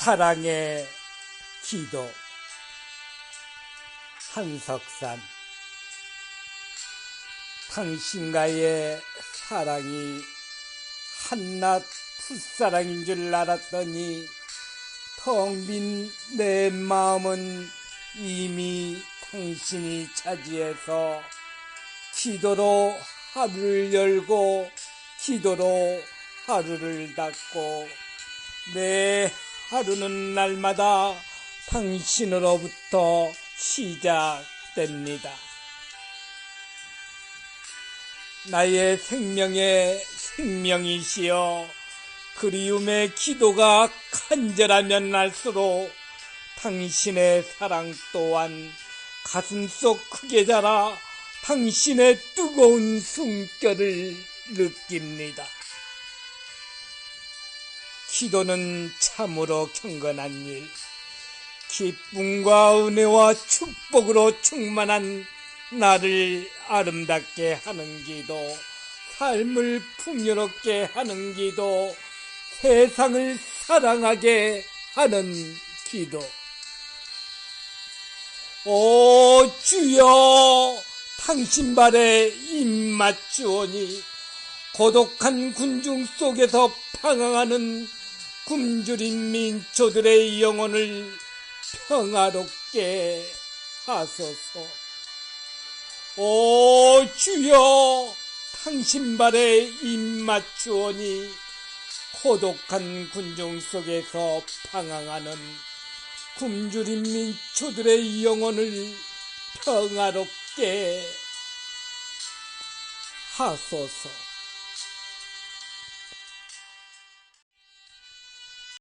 사랑의 기도. 한석산. 당신과의 사랑이 한낱 풋사랑인 줄 알았더니 텅 빈 내 마음은 이미 당신이 차지해서 기도로 하루를 열고 기도로 하루를 닫고 내 하루는 날마다 당신으로부터 시작됩니다. 나의 생명의 생명이시여 그리움의 기도가 간절하면 날수록 당신의 사랑 또한 가슴속 크게 자라 당신의 뜨거운 숨결을 느낍니다. 기도는 참으로 경건한 일, 기쁨과 은혜와 축복으로 충만한 나를 아름답게 하는 기도, 삶을 풍요롭게 하는 기도, 세상을 사랑하게 하는 기도. 오 주여 당신 발에 입맞추오니 고독한 군중 속에서 방황하는 굶주린 민초들의 영혼을 평화롭게 하소서. 오 주여 당신 발에 입맞추오니 고독한 군중 속에서 방황하는 굶주린 민초들의 영혼을 평화롭게 하소서.